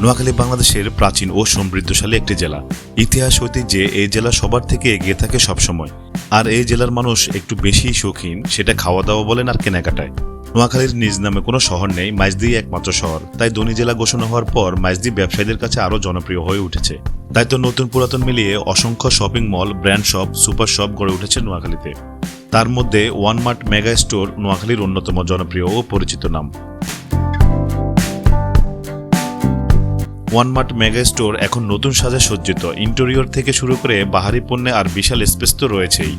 নোয়াখালী বাংলাদেশের প্রাচীন ও সমৃদ্ধশালী একটি জেলা। ইতিহাস ঐতিহ্যে এই জেলা সবার থেকে এগিয়ে থাকে সবসময়। আর এই জেলার মানুষ একটু বেশি শৌখিন, সেটা খাওয়া দাওয়া বলেন আর কেনাকাটায়। নোয়াখালীর নিজ নামে কোনো শহর নেই, মাইজদি একমাত্র শহর। তাই ধনী জেলা ঘোষণা হওয়ার পর মাইজদি ব্যবসায়ীদের কাছে আরও জনপ্রিয় হয়ে উঠেছে। তাই তো নতুন পুরাতন মিলিয়ে অসংখ্য shopping mall, brand shop, super shop গড়ে উঠেছে নোয়াখালীতে। তার মধ্যে ওয়ান মার্ট মেগা স্টোর নোয়াখালীর অন্যতম জনপ্রিয় ও পরিচিত নাম। ওয়ানমার্ট মেগা স্টোর এখন নতুন সাজে সজ্জিত। ইন্টেরিয়র থেকে শুরু করে বাহারি পণ্যে আর বিশাল স্পেস তো রয়েছেই।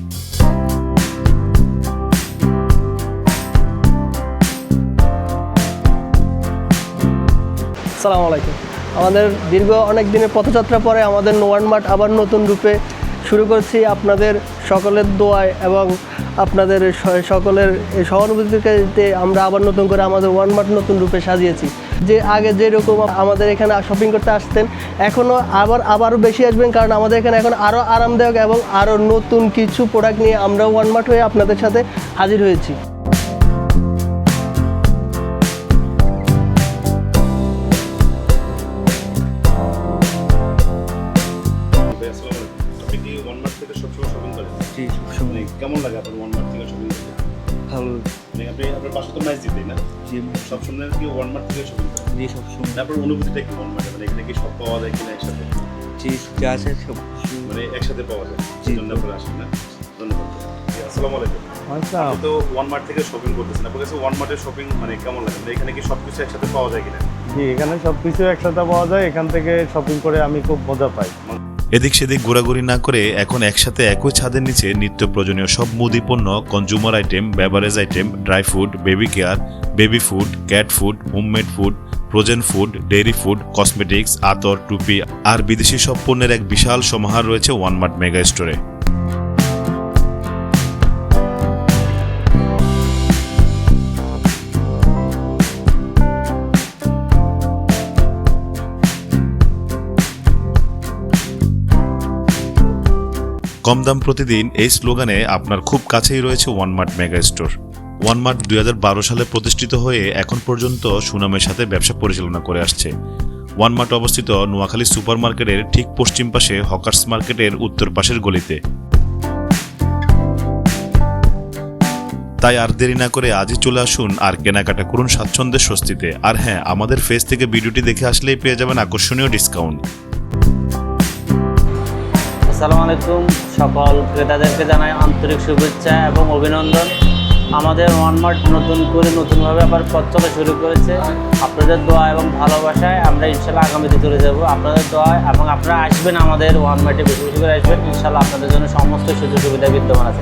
সালাম আলাইকুম। আমাদের দীর্ঘ অনেক দিনের পথযাত্রা পরে আমাদের নোয়ান মাঠ আবার নতুন রূপে শুরু করছি আপনাদের সকলের দোয়ায় এবং আপনাদের সকলের এই সহানুভূতিতে আমরা আবার নতুন করে আমাদের ওয়ান মার্ট নতুন রূপে সাজিয়েছি। যে আগে যেরকম আমাদের এখানে শপিং করতে আসতেন এখনও আবার আবারও বেশি আসবেন কারণ আমাদের এখানে এখন আরও আরামদায়ক এবং আরও নতুন কিছু প্রোডাক্ট নিয়ে আমরা ওয়ান মার্ট হয়ে আপনাদের সাথে হাজির হয়েছি। ওয়ানমার্ট মানে কেমন লাগে আপনার ওয়ানমার্ট থেকে শপিং করতে? ভালো। মানে আপনি আপনার পাশে তো ম্যাচ দিতেই না। জি। সবসময় কি ওয়ানমার্ট থেকে তারপর অনুভূতিটা কি ওয়ানমার্টে মানে এখানে কি সব পাওয়া যায় কিনা একসাথে? জি যা আছে সব কিছু। মানে একসাথে পাওয়া যায়। জি। জন্য আপনারা আসেন না। ধন্যবাদ। জি, আসসালামু আলাইকুম। আপনি তো ওয়ানমার্ট থেকে শপিং করতেছেন। আপনার কাছে ওয়ানমার্টের শপিং মানে কেমন লাগে? মানে এখানে কি সব কিছু একসাথে পাওয়া যায় কিনা? জি এখানে সব কিছু একসাথে পাওয়া যায়। এখান থেকে শপিং করে আমি খুব মজা পাই। এদিক সেদিক ঘোরাঘুরি না করে এখন একসাথে একই ছাদের নিচে নিত্য প্রয়োজনীয় সব মুদি পণ্য consumer item beverage item dry food baby care baby food cat food homemade food frozen food dairy food cosmetics আতর, টুপি আর বিদেশি সব পণ্যের এক বিশাল সমাহার রয়েছে ওয়ানমার্ট মেগা স্টোরে কম দাম প্রতিদিন এই স্লোগানে আপনার খুব কাছেই রয়েছে ওয়ানমার্ট মেগা স্টোর ওয়ানমার্ট দুই হাজার বারো সালে প্রতিষ্ঠিত হয়ে এখন পর্যন্ত সুনামের সাথে ব্যবসা পরিচালনা করে আসছে। ওয়ানমার্ট অবস্থিত নোয়াখালী সুপার মার্কেটের ঠিক পশ্চিম পাশে হকার্স মার্কেটের উত্তর পাশের গলিতে। তাই আর দেরি না করে আজই চলে আসুন আর কেনাকাটা করুন স্বাচ্ছন্দ্যের স্বস্তিতে। আর হ্যাঁ আমাদের ফেস থেকে ভিডিওটি দেখে আসলেই পেয়ে যাবেন আকর্ষণীয় ডিসকাউন্ট আসসালামু আলাইকুম। সকল ক্রেতাদেরকে জানাই আন্তরিক শুভেচ্ছা এবং অভিনন্দন। আমাদের ওয়ানমার্ট নতুন করে নতুনভাবে আবার পথ চলা শুরু করেছে। আপনাদের দোয়া এবং ভালোবাসায় আমরা ইনশাল্লাহ আগামীতে চলে যাব। আপনাদের দোয়া এবং আপনারা আসবেন আমাদের ওয়ানমার্টে বেশি বেশি করে আসবেন। ইনশাল্লাহ আপনাদের জন্য সমস্ত সুযোগ সুবিধা বিদ্যমান আছে।